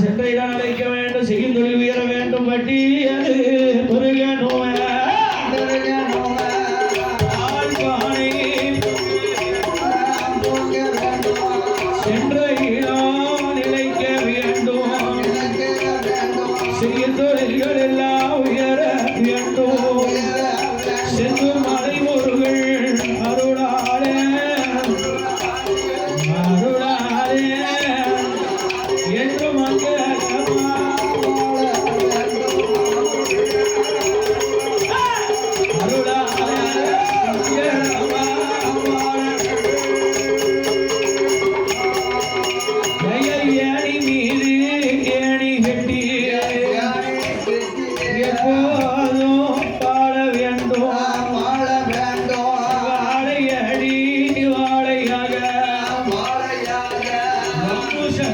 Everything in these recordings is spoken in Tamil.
சென்ற இடம் அழைக்க வேண்டும் செய்யும் தொழில் உயர வேண்டும் வட்டி அது நிலைக்க வேண்டும். செய்யும் தொழில்கள் எல்லாம் உயர வேண்டும்.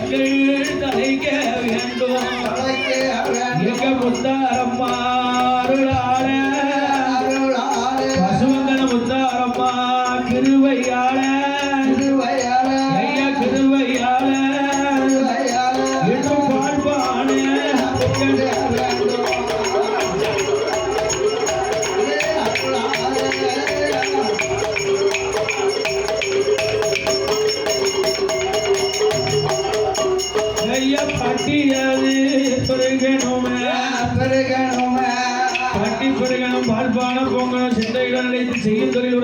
சக்கள் தலைக்க வேண்டும் எங்க முத்தாரம்மா அருளாள பசுமங்கல முத்தாரம்மா கிருவையாள ஐயா கிருவையாள என்றும் பாழ்பான ஐயா பட்டியது பெருகணுமே. பட்டி பெருகணும் பால்பான பொங்கலும் சிந்தைகள் நினைத்து செய்யும் தொழில்